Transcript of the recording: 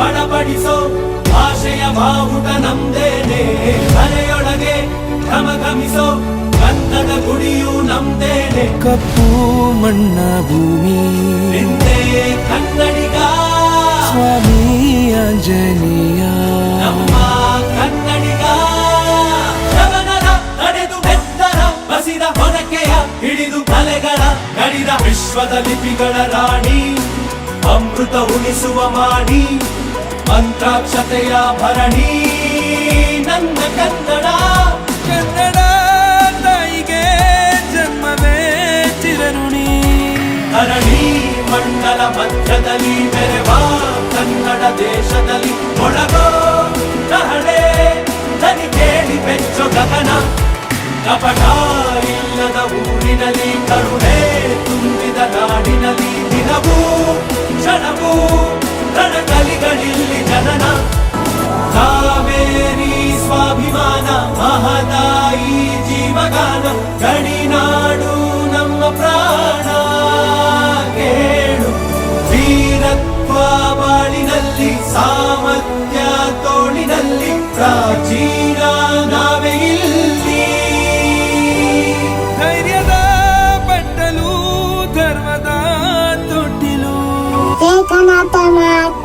ಬಡಬಡಿಸೋ ಭಾಷೆಯ ಬಾವುಟ ನಮ್ದೇನೆ. ಮನೆಯೊಳಗೆ ಘಮಘಮಿಸೋ ಗಂಧದ ಗುಡಿಯು ನಮ್ದೇನೆ. ಕಪ್ಪು ಮಣ್ಣ ಭೂಮಿ. ನಿಂದೆ ಕನ್ನಡಿಗ. ಸ್ವಾಮಿ ಆಂಜನೇಯ ನಮ್ಮ ಕನ್ನಡಿಗ. ಶವನರ ನಡೆದು ಬೆತ್ತರ ಬಸಿದ ಹೊರಕೆಯ ಹಿಡಿದು ಕಲೆಗಳ ಗಡಿದ ವಿಶ್ವದ ಲಿಪಿಗಳ ರಾಣಿ. ಅಮೃತ ಉಣಿಸುವ ಮಾಡಿ ಮಂತ್ರಾಕ್ಷತೆಯ ಭರಣಿ ನನ್ನ ಕನ್ನಡ. ಕನ್ನಡ ತಾಯಿಗೆ ಜನ್ಮವೇ ಚಿರರುಣಿ ಧರಣಿ ಮಂಡಲ ಮಧ್ಯದಲ್ಲಿ ಬೆರೆವ ಕನ್ನಡ ದೇಶದಲ್ಲಿ ಒಳಗೋ ನಹಳೆ ನನಿ ಕೇಳಿ ಬೆಚ್ಚು ಗಗನ. ಕಪಟ ಇಲ್ಲದ ಊರಿನಲ್ಲಿ ಕರುಣೆ ತುಂಬಿದ ನಾಡಿನಲ್ಲಿ মতামত